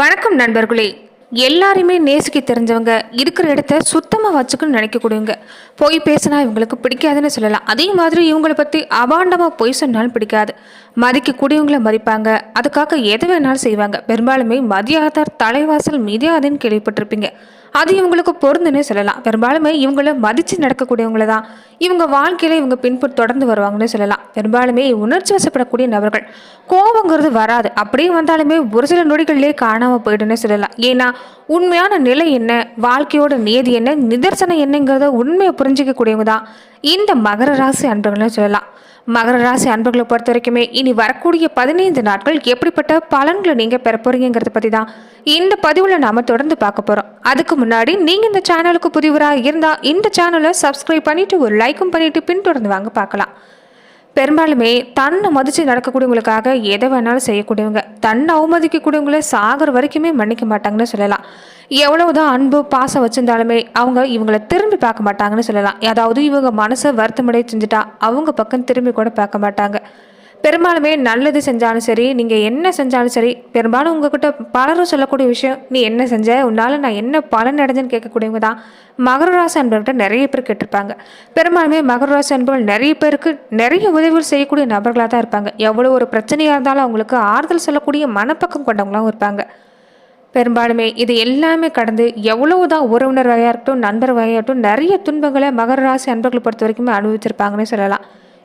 வணக்கம் நண்பர்களே. எல்லாரையுமே நேசிக்க தெரிஞ்சவங்க இருக்கிற இடத்த சுத்தமாக வச்சுக்கணும்னு நினைக்கக்கூடியவங்க. போய் பேசினா இவங்களுக்கு பிடிக்காதுன்னு சொல்லலாம். அதே மாதிரி இவங்களை பற்றி அபாண்டமாக பொய் சொன்னாலும் பிடிக்காது. மதிக்கக்கூடியவங்கள மதிப்பாங்க. அதுக்காக எது வேணாலும் செய்வாங்க. பெரும்பாலுமே மதியாதார் தலைவாசல் மீதியாதுன்னு கேள்விப்பட்டிருப்பீங்க. அது இவங்களுக்கு பொருந்துன்னு சொல்லலாம். பெரும்பாலுமே இவங்கள மதித்து நடக்கக்கூடியவங்கள தான். இவங்க வாழ்க்கையில் இவங்க பின்புட் தொடர்ந்து வருவாங்கன்னு சொல்லலாம். பெரும்பாலுமே உணர்ச்சி வசப்படக்கூடிய நபர்கள். கோபங்கிறது வராது. அப்படியே வந்தாலுமே ஒரு சில நொடிகள்லேயே காணாமல் போயிடுன்னு சொல்லலாம். ஏன்னா உண்மையான நிலை என்ன வாழ்க்கையோட நியதி என்ன நிதர்சனம் என்னங்கிறத உண்மையை புரிஞ்சிக்கக்கூடியவங்க தான். இந்த மகர ராசி அன்பர்கள்னு சொல்லலாம். மகர ராசி அன்பர்களை பொறுத்த வரைக்குமே இனி வரக்கூடிய பதினைந்து நாட்கள் எப்படிப்பட்ட பலன்களை நீங்கள் பெற போறீங்கிறத பற்றி தான் இந்த பதிவில் நாம் தொடர்ந்து பார்க்க போகிறோம் அதுக்கு முன்னாடி நீங்கள் இந்த சேனலுக்கு புதிவராக இருந்தால் இந்த சேனலை சப்ஸ்கிரைப் பண்ணிவிட்டு ஒரு லைக்கும் பண்ணிவிட்டு பின்தொடர்ந்து வாங்க பார்க்கலாம். பெரும்பாலுமே தன்னை மதித்து நடக்கக்கூடியவங்களுக்காக எதை வேணாலும் செய்யக்கூடியவங்க தன்னை அவமதிக்கக்கூடியவங்கள சாகிற வரைக்குமே மன்னிக்க மாட்டாங்கன்னு சொல்லலாம். எவ்வளவுதான் அன்பு பாசம் வச்சிருந்தாலுமே அவங்க இவங்கள திரும்பி பார்க்க மாட்டாங்கன்னு சொல்லலாம். அதாவது இவங்க மனசை வருத்தமடைய செஞ்சுட்டா அவங்க பக்கம் திரும்பி கூட பார்க்க மாட்டாங்க. பெரும்பாலுமே நல்லது செஞ்சாலும் சரி நீங்கள் என்ன செஞ்சாலும் சரி பெரும்பாலும் உங்ககிட்ட பலரும் சொல்லக்கூடிய விஷயம் நீ என்ன செஞ்ச? உன்னால் நான் என்ன பலன் அடைஞ்சேன்னு கேட்கக்கூடியவங்க தான். மகர ராசி அன்பர்கிட்ட நிறைய பேர் கேட்டிருப்பாங்க. பெரும்பாலுமே மகர ராசி அன்பர்கள் நிறைய பேருக்கு நிறைய உதவிகள் செய்யக்கூடிய நபர்களாக தான் இருப்பாங்க. எவ்வளோ ஒரு பிரச்சனையாக இருந்தாலும் அவங்களுக்கு ஆறுதல் சொல்லக்கூடிய மனப்பக்கம் கொண்டவங்களாகவும் இருப்பாங்க. பெரும்பாலுமே இது எல்லாமே கடந்து எவ்வளவுதான் உறவினர் வகையாகட்டும் இருக்கட்டும் நண்பர் வகையாகட்டும் நிறைய துன்பங்களை மகர ராசி அன்பர்களை பொறுத்த வரைக்குமே அனுபவிச்சிருப்பாங்கன்னே சொல்லலாம்.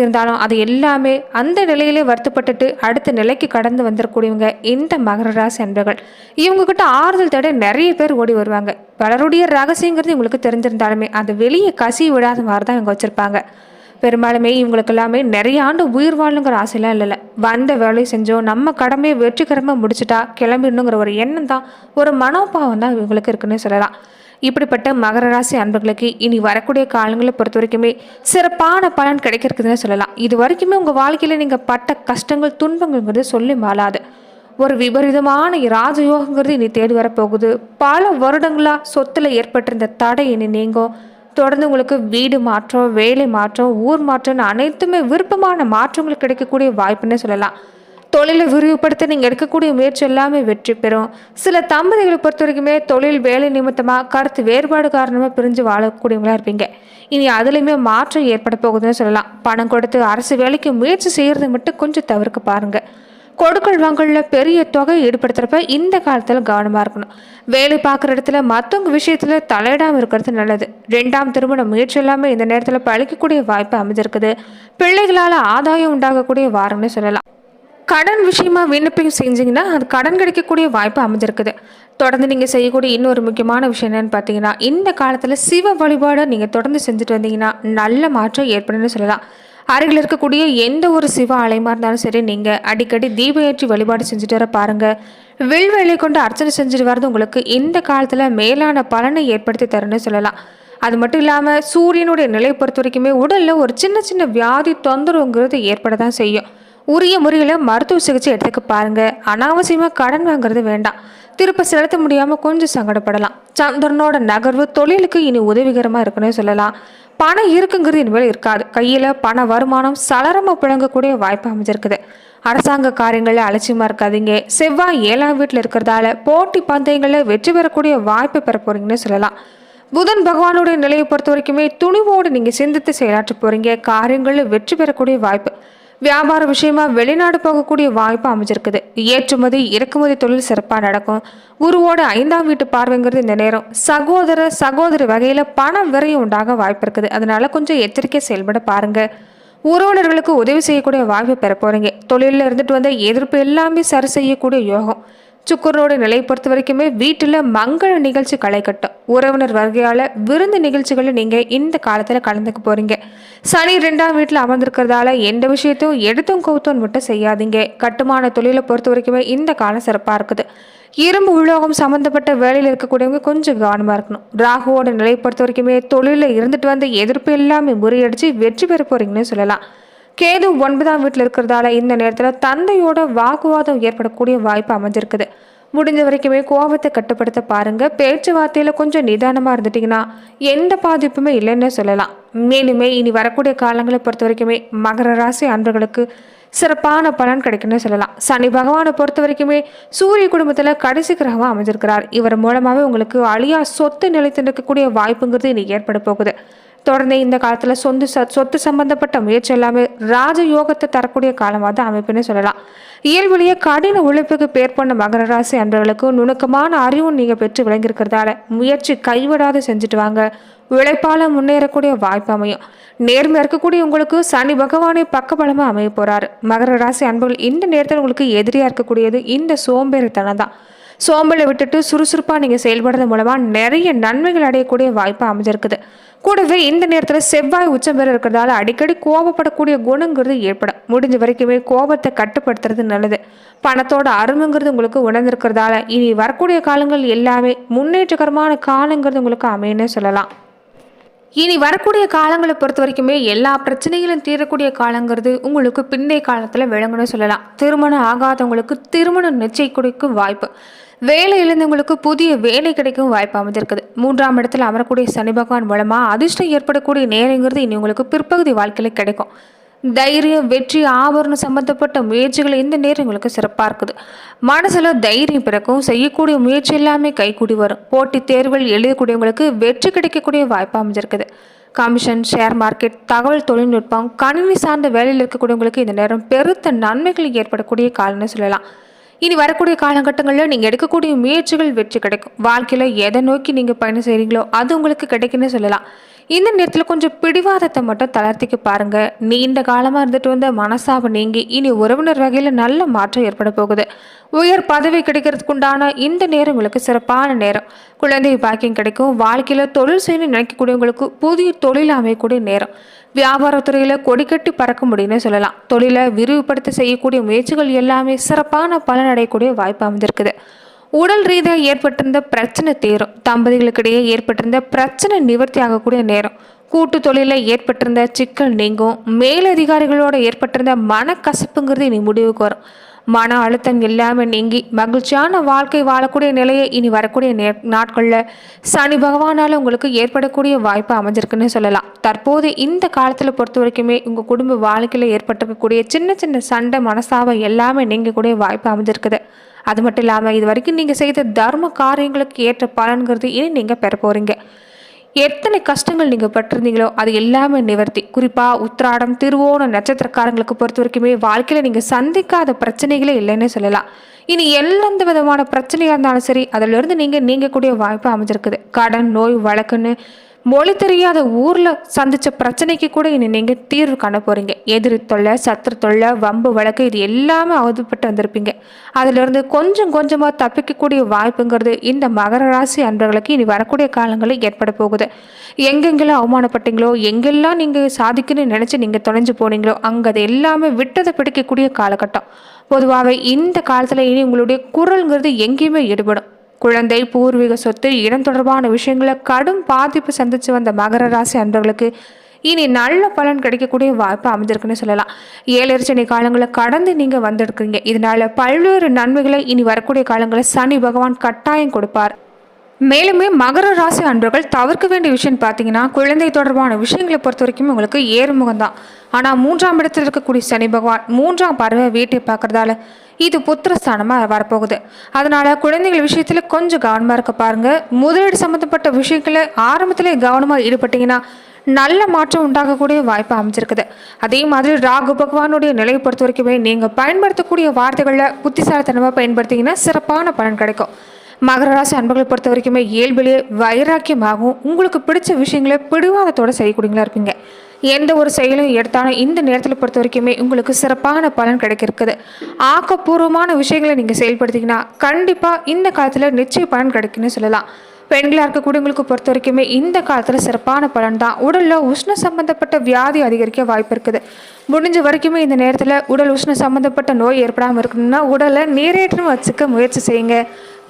இருந்தாலும் அது எல்லாமே அந்த நிலையிலே வருத்தப்பட்டுட்டு அடுத்த நிலைக்கு கடந்து வந்துடக்கூடியவங்க இந்த மகர ராசி அன்பர்கள். இவங்ககிட்ட ஆறுதல் தேட நிறைய பேர் ஓடி வருவாங்க. பலருடைய ரகசியங்கிறது இவங்களுக்கு தெரிஞ்சிருந்தாலுமே அது வெளியே கசி விடாத மாதிரி தான் இவங்க வச்சுருப்பாங்க. பெரும்பாலுமே இவங்களுக்கு எல்லாமே நிறைய ஆண்டு உயிர் வாழணுங்கிற ஆசைலாம் இல்லைல்ல. வந்த வேலையை செஞ்சோம் நம்ம கடமையை வெற்றிகரமாக முடிச்சுட்டா கிளம்பிடணுங்கிற ஒரு எண்ணம் தான் ஒரு மனோபாவம் தான் இவங்களுக்கு இருக்குன்னு சொல்லலாம். இப்படிப்பட்ட மகர ராசி அன்பர்களுக்கு இனி வரக்கூடிய காலங்களை பொறுத்த வரைக்குமே சிறப்பான பலன் கிடைக்கிறதுன்னு சொல்லலாம். இது வரைக்குமே உங்கள் வாழ்க்கையில் நீங்கள் பட்ட கஷ்டங்கள் துன்பங்கள்ங்கிறது சொல்லி மாறாது. ஒரு விபரீதமான ராஜயோகங்கிறது இனி தேடி வரப்போகுது. பல வருடங்களாக சொத்தில் ஏற்பட்டிருந்த தடை இனி நீங்கும். தொடர்ந்து உங்களுக்கு வீடு மாற்றம் வேலை மாற்றம் ஊர் மாற்றம் அனைத்துமே விருப்பமான மாற்றங்கள் கிடைக்கக்கூடிய வாய்ப்புன்னு சொல்லலாம். தொழிலை விரிவுபடுத்த நீங்கள் எடுக்கக்கூடிய முயற்சி எல்லாமே வெற்றி பெறும். சில தம்பதிகளை பொறுத்த வரைக்குமே தொழில் வேலை நிமித்தமாக கருத்து வேறுபாடு காரணமாக பிரிஞ்சு வாழக்கூடியவங்களா இருப்பீங்க. இனி அதுலேயுமே மாற்றம் ஏற்பட போகுதுன்னு சொல்லலாம். பணம் கொடுத்து அரசு வேலைக்கு முயற்சி செய்கிறத மட்டும் கொஞ்சம் தவிர்க்க பாருங்கள் கொடுக்கல் வாங்கல்ல பெரிய தொகை ஈடுபடுத்துறப்ப இந்த காலத்தில் கவனமாக இருக்கணும். வேலை பார்க்குற இடத்துல மற்றவங்க விஷயத்தில் தலையிடாமல் இருக்கிறது நல்லது. ரெண்டாம் திருமண முயற்சி எல்லாமே இந்த நேரத்தில் பழிக்கக்கூடிய வாய்ப்பு அமைஞ்சிருக்குது. பிள்ளைகளால் ஆதாயம் உண்டாகக்கூடிய வாரம்னு சொல்லலாம். கடன் விஷயமா விண்ணப்பம் செஞ்சீங்கன்னா அது கடன் கிடைக்கக்கூடிய வாய்ப்பு அமைஞ்சிருக்குது. தொடர்ந்து நீங்கள் செய்யக்கூடிய இன்னொரு முக்கியமான விஷயம் என்னென்னு பார்த்தீங்கன்னா இந்த காலத்தில் சிவ வழிபாடை நீங்கள் தொடர்ந்து செஞ்சுட்டு வந்தீங்கன்னா நல்ல மாற்றம் ஏற்படும்னு சொல்லலாம். அருகில் இருக்கக்கூடிய எந்த ஒரு சிவ ஆலயமாக இருந்தாலும் சரி நீங்கள் அடிக்கடி தீப ஏற்றி வழிபாடு செஞ்சுட்டு வர பாருங்கள் வில்வேலை கொண்டு அர்ச்சனை செஞ்சுட்டு வர்றது உங்களுக்கு இந்த காலத்தில் மேலான பலனை ஏற்படுத்தி தரும்னு சொல்லலாம். அது மட்டும் இல்லாமல் சூரியனுடைய நிலை பொறுத்த வரைக்குமே உடலில் ஒரு சின்ன சின்ன வியாதி தொந்தரவுங்கிறது ஏற்பட தான் செய்யும். உரிய முறையில் மருத்துவ சிகிச்சை எடுத்துக்க பாருங்கள் அனாவசியமாக கடன் வாங்குறது வேண்டாம். திருப்ப செலுத்த முடியாமல் கொஞ்சம் சங்கடப்படலாம். சந்திரனோட நகர்வு தொழிலுக்கு இனி உதவிகரமாக இருக்குன்னு சொல்லலாம். பணம் இருக்குங்கிறது இனிமேல் இருக்காது. கையில் பண வருமானம் சலரமாக புழங்கக்கூடிய வாய்ப்பு அமைஞ்சிருக்குது. அரசாங்க காரியங்களில் அலட்சியமாக இருக்காதீங்க. செவ்வாய் ஏழாம் வீட்டில் இருக்கிறதால போட்டி பந்தயங்களில் வெற்றி பெறக்கூடிய வாய்ப்பை பெற போகிறீங்கன்னு சொல்லலாம். புதன் பகவானுடைய நிலையை பொறுத்த வரைக்குமே துணிவோடு நீங்கள் சிந்தித்து செயலாற்ற போகிறீங்க காரியங்களில் வெற்றி பெறக்கூடிய வாய்ப்பு. வியாபார விஷயமா வெளிநாடு போகக்கூடிய வாய்ப்பு அமைஞ்சிருக்குது. ஏற்றுமதி இறக்குமதி தொழில் சிறப்பாக நடக்கும். குருவோட ஐந்தாம் வீட்டு பார்வைங்கிறது இந்த நேரம். சகோதர சகோதரி வகையில் பண விரையும் உண்டாக வாய்ப்பு இருக்குது. அதனால கொஞ்சம் எச்சரிக்கை செயல்பட பாருங்க. உறவினர்களுக்கு உதவி செய்யக்கூடிய வாய்ப்பு பெற போறீங்க. தொழிலில் இருந்துட்டு வந்த எதிர்ப்பு எல்லாமே சரி செய்யக்கூடிய யோகம். சுக்கரனோட நிலை பொறுத்த வரைக்குமே வீட்டில் மங்கள நிகழ்ச்சி களை கட்டும் உறவினர் வருகையால் விருந்து நிகழ்ச்சிகளை நீங்கள் இந்த காலத்தில் கலந்துக்க போகிறீங்க சனி ரெண்டாம் வீட்டில் அமர்ந்திருக்கிறதால எந்த விஷயத்தையும் எடுத்தும் கவுத்தும் மட்டும் செய்யாதீங்க. கட்டுமான தொழிலை பொறுத்த வரைக்குமே இந்த காலம் சிறப்பாக இருக்குது. இரும்பு உலோகம் சம்மந்தப்பட்ட வேலையில் இருக்கக்கூடியவங்க கொஞ்சம் கவனமாக இருக்கணும். ராகுவோட நிலை பொறுத்த வரைக்குமே தொழிலில் இருந்துட்டு வந்த எதிர்ப்பு எல்லாமே முறியடிச்சு வெற்றி பெற போகிறீங்கன்னு சொல்லலாம். கேது ஒன்பதாம் வீட்டில் இருக்கிறதால இந்த நேரத்தில் தந்தையோட வாக்குவாதம் ஏற்படக்கூடிய வாய்ப்பு அமைஞ்சிருக்குது. முடிஞ்ச வரைக்குமே கோபத்தை கட்டுப்படுத்த பாருங்க. பேச்சுவார்த்தையில் கொஞ்சம் நிதானமாக இருந்துட்டிங்கன்னா எந்த பாதிப்புமே இல்லைன்னு சொல்லலாம். மேலுமே இனி வரக்கூடிய காலங்களை பொறுத்த வரைக்குமே மகர ராசி அன்பர்களுக்கு சிறப்பான பலன் கிடைக்கும்னு சொல்லலாம். சனி பகவானை பொறுத்த வரைக்குமே சூரிய குடும்பத்தில் கடைசி கிரகமாக அமைஞ்சிருக்கிறார். இவர் மூலமாகவே உங்களுக்கு அழியா சொத்து நிலைத்து நிற்கக்கூடிய வாய்ப்புங்கிறது இனி ஏற்பட போகுது. தொடர்ந்து இந்த காலத்தில் சொந்து ச சொத்து சம்பந்தப்பட்ட முயற்சி எல்லாமே ராஜ யோகத்தை தரக்கூடிய காலமாக தான் அமைப்புன்னு சொல்லலாம். இயல்பிலேயே கடின உழைப்புக்கு பேர் பண்ண மகர ராசி அன்பர்களுக்கு நுணுக்கமான அறிவும் நீங்கள் பெற்று விளங்கியிருக்கிறதால முயற்சி கைவிடாது செஞ்சுட்டு வாங்க உழைப்பால் முன்னேறக்கூடிய வாய்ப்பு அமையும். நேர்மையாக இருக்கக்கூடிய உங்களுக்கு சனி பகவானே பக்கபலமாக அமைய போகிறாரு மகர ராசி அன்பர்கள் இந்த நேரத்தில் உங்களுக்கு எதிரியாக இருக்கக்கூடியது இந்த சோம்பேறித்தனம் தான். சோம்பலை விட்டுட்டு சுறுசுறுப்பாக நீங்கள் செயல்படுறது மூலமாக நிறைய நன்மைகள் அடையக்கூடிய வாய்ப்பு அமைஞ்சிருக்குது. கூடவே இந்த நேரத்தில் செவ்வாய் உச்சம் பெற இருக்கிறதால அடிக்கடி கோபப்படக்கூடிய குணங்கிறது ஏற்படும். முடிஞ்ச வரைக்குமே கோபத்தை கட்டுப்படுத்துறது நல்லது. பணத்தோட அருமைங்கிறது உங்களுக்கு உணர்ந்திருக்கிறதால இனி வரக்கூடிய காலங்கள் எல்லாமே முன்னேற்றகரமான காலங்கிறது உங்களுக்கு அமையன்னு சொல்லலாம். இனி வரக்கூடிய காலங்களை பொறுத்த வரைக்குமே எல்லா பிரச்சனைகளும் தீரக்கூடிய காலங்கிறது உங்களுக்கு பிந்தைய காலத்தில் விளங்கணும்னு சொல்லலாம். திருமணம் ஆகாதவங்களுக்கு திருமணம் நிச்சயம் கொடுக்கும் வாய்ப்பு. வேலை இழந்தவங்களுக்கு புதிய வேலை கிடைக்கும் வாய்ப்பு அமைஞ்சிருக்குது மூன்றாம் இடத்துல அமரக்கூடிய சனி பகவான் மூலமாக அதிர்ஷ்டம் ஏற்படக்கூடிய நேரங்கிறது இனி உங்களுக்கு பிற்பகுதி வாழ்க்கையில் கிடைக்கும். தைரியம் வெற்றி ஆபரணம் சம்மந்தப்பட்ட முயற்சிகள் இந்த நேரம் உங்களுக்கு சிறப்பாக இருக்குது. மனசில் தைரியம் பிறக்கும் செய்யக்கூடிய முயற்சி எல்லாமே கைகூடி வரும். போட்டித் தேர்வில் எழுதக்கூடியவங்களுக்கு வெற்றி கிடைக்கக்கூடிய வாய்ப்பு அமைஞ்சிருக்குது. கமிஷன் ஷேர் மார்க்கெட் தகவல் தொழில்நுட்பம் கணினி சார்ந்த வேலையில் இருக்கக்கூடியவங்களுக்கு இந்த நேரம் பெருத்த நன்மைகள் ஏற்படக்கூடிய காலம்னு சொல்லலாம். இனி வரக்கூடிய காலகட்டங்களில் நீங்கள் எடுக்கக்கூடிய முயற்சிகள் வெற்றி கிடைக்கும். வாழ்க்கையில் எதை நோக்கி நீங்கள் பயணம் செய்கிறீங்களோ அது உங்களுக்கு கிடைக்குன்னு சொல்லலாம். இந்த நேரத்தில் கொஞ்சம் பிடிவாதத்தை மட்டும் தளர்த்திக்க பாருங்கள் நீண்ட காலமாக இருந்துட்டு வந்த மனசாபம் நீங்கி இனி உறவினர் வகையில் நல்ல மாற்றம் ஏற்பட போகுது. உயர் பதவி கிடைக்கிறதுக்கு உண்டான இந்த நேரம் உங்களுக்கு சிறப்பான நேரம். குழந்தை பாக்கியம் கிடைக்கும். வாழ்க்கையில் தொழில் செய்யணும்னு நினைக்கக்கூடியவங்களுக்கு புதிய தொழில் அமையக்கூடிய நேரம். வியாபாரத்துறையில் கொடிக்கட்டி பறக்க முடியும்னு சொல்லலாம். தொழிலை விரிவுபடுத்த செய்யக்கூடிய முயற்சிகள் எல்லாமே சிறப்பான பலன் அடையக்கூடிய வாய்ப்பு அமைந்திருக்குது. உடல் ரீதியாக ஏற்பட்டிருந்த பிரச்சனை தீரும். தம்பதிகளுக்கிடையே ஏற்பட்டிருந்த பிரச்சனை நிவர்த்தி ஆகக்கூடிய நேரம். கூட்டு தொழிலில் ஏற்பட்டிருந்த சிக்கல் நீங்கும். மேலதிகாரிகளோட ஏற்பட்டிருந்த மனக்கசப்புங்கிறது இனி முடிவுக்கு வரும். மன அழுத்தம் இல்லாமல் நீங்கி மகிழ்ச்சியான வாழ்க்கை வாழக்கூடிய நிலையை இனி வரக்கூடிய நே நாட்களில் சனி பகவானால் உங்களுக்கு ஏற்படக்கூடிய வாய்ப்பு அமைஞ்சிருக்குன்னு சொல்லலாம். தற்போது இந்த காலத்தில் பொறுத்த வரைக்குமே உங்கள் குடும்ப வாழ்க்கையில் ஏற்பட்டிருக்கக்கூடிய சின்ன சின்ன சண்டை மனசாவை எல்லாமே நீங்கக்கூடிய வாய்ப்பு அமைஞ்சிருக்குது. அது மட்டும் இல்லாமல் இது வரைக்கும் நீங்கள் செய்த தர்ம காரியங்களுக்கு ஏற்ற பலன்கிறது இனி நீங்கள் பெற போகிறீங்க எத்தனை கஷ்டங்கள் நீங்கள் பட்டிருந்தீங்களோ அது எல்லாமே நிவர்த்தி. குறிப்பாக உத்திராடம் திருவோணம் நட்சத்திரக்காரங்களுக்கு பொறுத்த வரைக்குமே வாழ்க்கையில் நீங்கள் சந்திக்காத பிரச்சனைகளே இல்லைன்னு சொல்லலாம். இனி எந்தெந்த விதமான பிரச்சனையாக இருந்தாலும் சரி அதிலிருந்து நீங்கள் நீங்கக்கூடிய வாய்ப்பு அமைஞ்சிருக்குது. கடன் நோய் வழக்குன்னு மொழி தெரியாத ஊரில் சந்தித்த பிரச்சனைக்கு கூட இனி நீங்கள் தீர்வு காண போகிறீங்க எதிரி தொல்லை சத்துரு தொல்லை வம்பு வழக்கு இது எல்லாமே அவதிப்பட்டு வந்திருப்பீங்க. அதிலிருந்து கொஞ்சம் கொஞ்சமாக தப்பிக்கக்கூடிய வாய்ப்புங்கிறது இந்த மகர ராசி அன்பர்களுக்கு இனி வரக்கூடிய காலங்களில் ஏற்பட போகுது. எங்கெங்கெல்லாம் அவமானப்பட்டீங்களோ எங்கெல்லாம் நீங்கள் சாதிக்கணும்னு நினச்சி நீங்கள் தொலைஞ்சு போனீங்களோ அங்கே அது எல்லாமே விட்டதை பிடிக்கக்கூடிய காலகட்டம். பொதுவாகவே இந்த காலத்தில் இனி உங்களுடைய குரல்ங்கிறது எங்கேயுமே ஈடுபடும் குழந்தை பூர்வீக சொத்து இடம் தொடர்பான விஷயங்களை கடும் பாதிப்பு சந்தித்து வந்த மகர ராசி அன்பர்களுக்கு இனி நல்ல பலன் கிடைக்கக்கூடிய வாய்ப்பு அமைஞ்சிருக்குன்னு சொல்லலாம். ஏழரிச்சனை காலங்களை கடந்து நீங்கள் வந்திருக்கீங்க இதனால பல்வேறு நன்மைகளை இனி வரக்கூடிய காலங்களில் சனி பகவான் கட்டாயம் கொடுப்பார். மேலுமே மகர ராசி அன்பர்கள் தவிர்க்க வேண்டிய விஷயம் பார்த்தீங்கன்னா குழந்தை தொடர்பான விஷயங்களை பொறுத்த வரைக்கும் உங்களுக்கு ஏறுமுகம் தான். ஆனால் மூன்றாம் இடத்தில் இருக்கக்கூடிய சனி பகவான் மூன்றாம் பறவை வீட்டை பார்க்குறதால இது புத்திரஸ்தானமாக வரப்போகுது. அதனால் குழந்தைகள் விஷயத்தில் கொஞ்சம் கவனமாக இருக்க பாருங்கள் முதலீடு சம்மந்தப்பட்ட விஷயங்களை ஆரம்பத்திலே கவனமாக ஈடுபட்டிங்கன்னா நல்ல மாற்றம் உண்டாகக்கூடிய வாய்ப்பு அமைஞ்சிருக்குது. அதே மாதிரி ராகு பகவானுடைய நிலையை பொறுத்த வரைக்குமே நீங்கள் பயன்படுத்தக்கூடிய வார்த்தைகளில் புத்திசாலித்தனமாக பயன்படுத்திங்கன்னா சிறப்பான பலன் கிடைக்கும். மகர ராசி அன்பர்களை பொறுத்த வரைக்குமே இயல்பிலேயே வைராக்கியமாகவும் உங்களுக்கு பிடிச்ச விஷயங்களை பிடிவாதத்தோட செய்யக்கூடியங்களா இருப்பீங்க. எந்த ஒரு செயலும் எடுத்தாலும் இந்த நேரத்தில் பொறுத்த வரைக்குமே உங்களுக்கு சிறப்பான பலன் கிடைக்கிருக்குது ஆக்கப்பூர்வமான விஷயங்களை நீங்கள் செயல்படுத்திங்கன்னா கண்டிப்பாக இந்த காலத்தில் நிச்சய பலன் கிடைக்குன்னு சொல்லலாம். பெண்களாக இருக்கக்கூடியவங்களுக்கு பொறுத்த வரைக்குமே இந்த காலத்தில் சிறப்பான பலன் தான். உடலில் உஷ்ண சம்பந்தப்பட்ட வியாதி அதிகரிக்க வாய்ப்பு இருக்குது. முடிஞ்ச வரைக்குமே இந்த நேரத்தில் உடல் உஷ்ண சம்பந்தப்பட்ட நோய் ஏற்படாமல் இருக்கணும்னா உடலை நீரேற்றம் வச்சுக்க முயற்சி செய்யுங்க.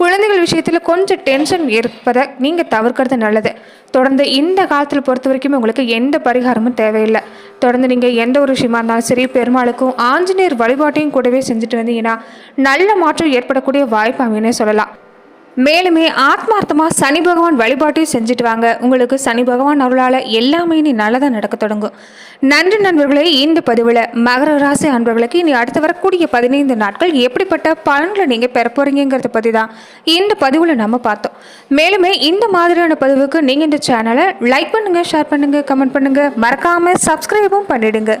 குழந்தைகள் விஷயத்தில் கொஞ்சம் டென்ஷன் இருப்பதை நீங்கள் தவிர்க்கிறது நல்லது. தொடர்ந்து இந்த காலத்தில் பொறுத்த வரைக்கும் உங்களுக்கு எந்த பரிகாரமும் தேவையில்லை. தொடர்ந்து நீங்கள் எந்த ஒரு விஷயமா இருந்தாலும் சரி பெருமாளுக்கும் ஆஞ்சநேயர் வழிபாட்டையும் கூடவே செஞ்சுட்டு வந்தீங்கன்னா நல்ல மாற்றம் ஏற்படக்கூடிய வாய்ப்பு அமைனே சொல்லலாம். மேலுமே ஆத்மார்த்தமாக சனி பகவான் வழிபாட்டையும் செஞ்சுட்டு வாங்க. உங்களுக்கு சனி பகவான் அருளால் எல்லாமே இனி நல்லதாக நடக்க தொடங்கும். நன்றி நண்பர்களே இந்த பதிவில் மகர ராசி அன்பர்களுக்கு இனி அடுத்து வரக்கூடிய பதினைந்து நாட்கள் எப்படிப்பட்ட பலன்களை நீங்கள் பெற போகிறீங்கிறத பற்றி தான் இந்த பதிவில் நம்ம பார்த்தோம். மேலுமே இந்த மாதிரியான பதிவுக்கு நீங்கள் இந்த சேனலை லைக் பண்ணுங்கள் ஷேர் பண்ணுங்கள் கமெண்ட் பண்ணுங்கள் மறக்காமல் சப்ஸ்கிரைபும் பண்ணிடுங்க.